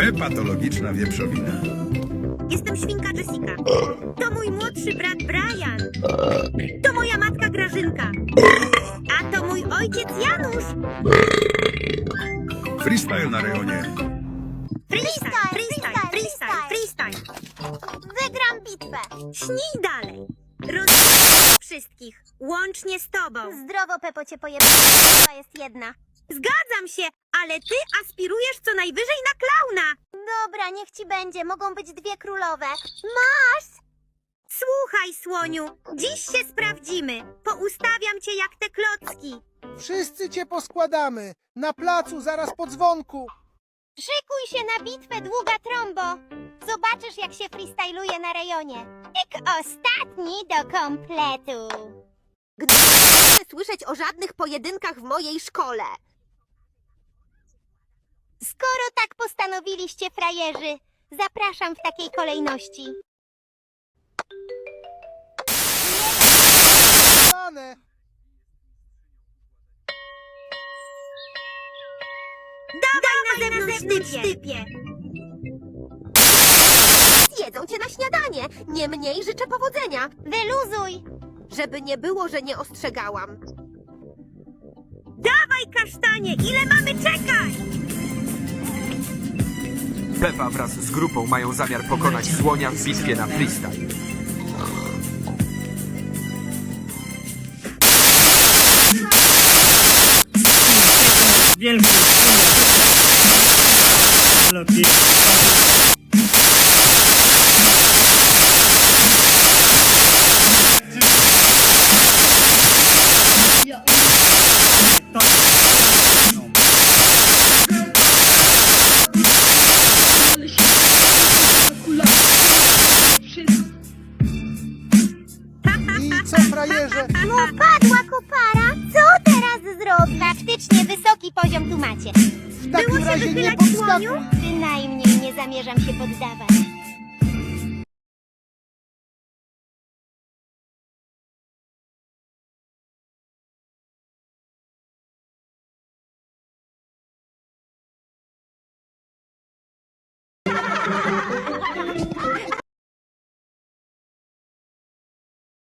P-patologiczna wieprzowina. Jestem świnka Jessica. To mój młodszy brat Brian. To moja matka Grażynka. A to mój ojciec Janusz. Freestyle na rejonie. Freestyle, freestyle, freestyle, freestyle. Wygram bitwę. Śnij dalej. Rozumiem wszystkich, łącznie z tobą. Zdrowo, Pepo, cię pojebała. Bitwa jest jedna. Zgadzam się, ale ty aspirujesz co najwyżej na klauna. Dobra, niech ci będzie. Mogą być dwie królowe. Masz! Słuchaj, słoniu, dziś się sprawdzimy. Poustawiam cię jak te klocki. Wszyscy cię poskładamy. Na placu, zaraz po dzwonku. Szykuj się na bitwę, długa trombo. Zobaczysz, jak się freestyluje na rejonie. Ik ostatni do kompletu. Gdy nie chcę słyszeć o żadnych pojedynkach w mojej szkole. Postanowiliście, frajerzy, zapraszam w takiej kolejności. Pane, Dawaj na zewnątrz, typie. Zjedzą cię na śniadanie. Niemniej życzę powodzenia. Wyluzuj! Żeby nie było, że nie ostrzegałam. Dawaj, kasztanie, ile mamy czekać? Pepa wraz z grupą mają zamiar pokonać słonia w bitwie na freestyle. Wielki frajerze? No padła kopara! Co teraz zrobić? Faktycznie wysoki poziom tu macie. W takim się razie nie wychylać podskakuj. słoniu? Bynajmniej nie zamierzam się poddawać.